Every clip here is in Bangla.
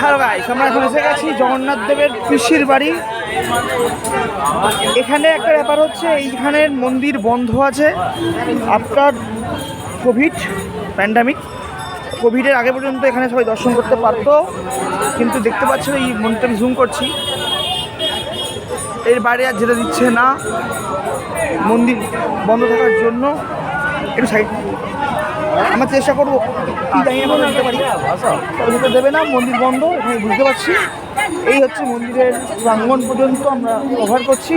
হ্যালো গাইস আমরা এখন এসে গেছি জগন্নাথ দেবের পিসির বাড়ি। এখানে একটা ব্যাপার হচ্ছে, এইখানের মন্দির বন্ধ আছে। আফটার কোভিড প্যান্ডামিক কোভিডের আগে পর্যন্ত এখানে সবাই দর্শন করতে পারতো, কিন্তু দেখতে পাচ্ছ এই মন্দিরটা আমি জুম করছি। এর বাইরে আর যেতে দিচ্ছে না। মন্দির বন্ধ থাকার জন্য একটু সাইড আমরা চেষ্টা করব। কি পারি। দেবে না, মন্দির বন্ধ, এখানে বুঝতে পারছি। এই হচ্ছে মন্দিরের প্রাঙ্গণ পর্যন্ত আমরা কভার করছি।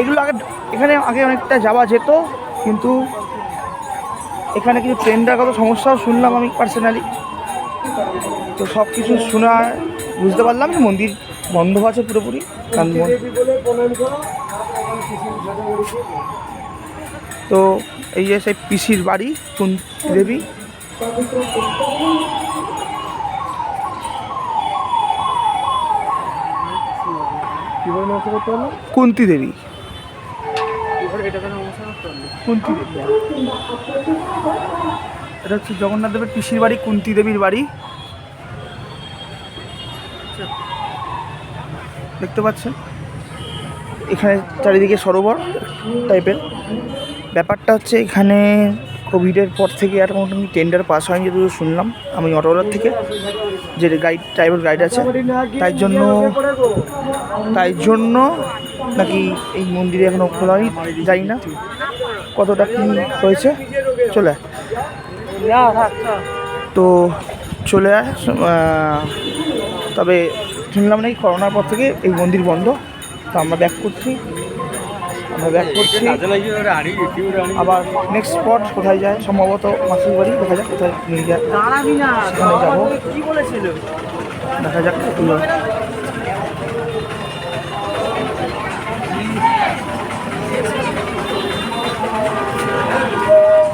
এগুলো আগে এখানে আগে অনেকটা যাওয়া যেত, কিন্তু এখানে কিছু ট্রেনটার কত সমস্যাও শুনলাম আমি পার্সোনালি তো সব কিছু শোনা বুঝতে পারলাম যে মন্দির বন্ধ আছে পুরোপুরি কারণ তো এই যে সেই পিসির বাড়ি কুন্তি দেবী। কুন্তি দেবী। কুন্তি দেবী। এটা হচ্ছে জগন্নাথ দেবের পিসির বাড়ি, কুন্তি দেবীর বাড়ি। দেখতে পাচ্ছেন? এখানে চারিদিকে সরোবর টাইপের। ব্যাপারটা হচ্ছে এখানে কোভিডের পর থেকে আর মোটামুটি টেন্ডার পাস হয়নি যেটুকু শুনলাম। আমি অটোওয়ালার থেকে, যে গাইড ড্রাইভার গাইড আছে। তাই জন্য তাই জন্য নাকি এই মন্দিরে এখনও খোলা হয়নি, জানি না কতটা কী হয়েছে। চলে। তো চলে আয় তবে শুনলাম নাকি করোনার পর থেকে এই মন্দির বন্ধ। তো আমরা ব্যাক করছি। আমরা ব্যাক করছি। আবার নেক্সট স্পট কোথায় যায়? সম্ভবত মাসির বাড়ি দেখা যাক কোথায় নিয়ে যায়। দেখা যাক।